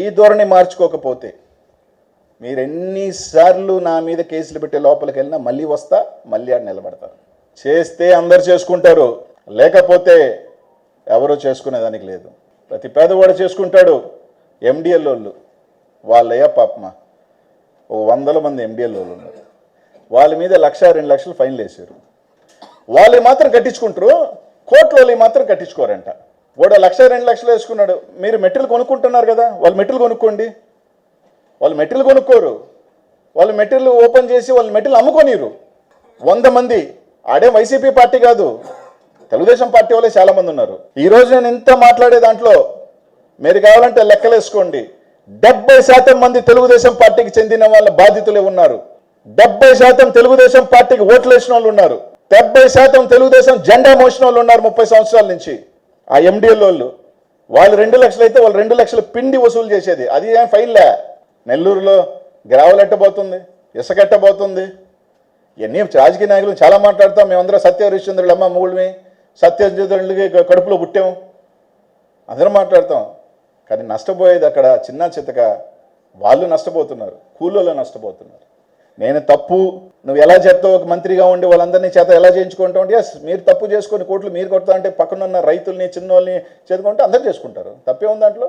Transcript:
ఈ ధోరణి మార్చుకోకపోతే మీరు ఎన్నిసార్లు నా మీద కేసులు పెట్టే లోపలికి వెళ్ళినా మళ్ళీ వస్తా మళ్ళీ ఆడ నిలబడతారు చేస్తే అందరు చేసుకుంటారు లేకపోతే ఎవరు చేసుకునేదానికి లేదు. ప్రతి పేదవాడు చేసుకుంటాడు ఎండిఎల్ వాళ్ళు. వాళ్ళయ్యా పాపమా. ఓ వందల మంది ఎండిఎల్ వాళ్ళు ఉన్నారు. వాళ్ళ మీద లక్ష రెండు లక్షలు ఫైన్లు వేసారు వాళ్ళు మాత్రం కట్టించుకుంటారు కోట్ల వాళ్ళు మాత్రం కట్టించుకోరంట. వాడు లక్ష రెండు లక్షలు వేసుకున్నాడు. మీరు మెటీరియల్ కొనుక్కుంటున్నారు కదా వాళ్ళు మెటీరియల్ కొనుక్కోండి. వాళ్ళు మెటీరియల్ కొనుక్కోరు. వాళ్ళు మెటీరియల్ ఓపెన్ చేసి వాళ్ళు మెటీరియల్ అమ్ముకోనీరు. వంద మంది. ఆడే వైసీపీ పార్టీ కాదు. తెలుగుదేశం పార్టీ వాళ్ళే చాలామంది ఉన్నారు. ఈరోజు నేను ఇంత మాట్లాడే దాంట్లో మీరు కావాలంటే లెక్కలేసుకోండి డెబ్బై శాతం మంది తెలుగుదేశం పార్టీకి చెందిన వాళ్ళ బాధితులే ఉన్నారు. డెబ్బై శాతం తెలుగుదేశం పార్టీకి ఓట్లు వేసిన వాళ్ళు ఉన్నారు. డెబ్బై శాతం తెలుగుదేశం జెండా మోసిన వాళ్ళు ఉన్నారు ముప్పై సంవత్సరాల నుంచి. ఆ ఎండిఎల్ వాళ్ళు వాళ్ళు రెండు లక్షలు అయితే వాళ్ళు రెండు లక్షలు పిండి వసూలు చేసేది. అది ఏం ఫైల్లే నెల్లూరులో గ్రావెల్ ఎట్టబోతుంది ఇసుక ఇవన్నీ రాజకీయ నాయకులు చాలా మాట్లాడతాం. మేమందరం సత్య హరిశ్చంద్రులు అమ్మ మూడుమి సత్యచంద్రులకి కడుపులో పుట్టాం. అందరం మాట్లాడతాం. కానీ నష్టపోయేది అక్కడ చిన్న చితక. వాళ్ళు నష్టపోతున్నారు. కూలీలో నష్టపోతున్నారు. నేను తప్పు నువ్వు ఎలా చేస్తావు ఒక మంత్రిగా ఉండి వాళ్ళందరినీ చేత ఎలా చేయించుకుంటావు అంటే ఎస్ మీరు తప్పు చేసుకొని కోట్లు మీరు కొడతా అంటే పక్కనున్న రైతుల్ని చిన్నోళ్ళని చేతుకుంటే అందరు చేసుకుంటారు. తప్పే ఉంది దాంట్లో?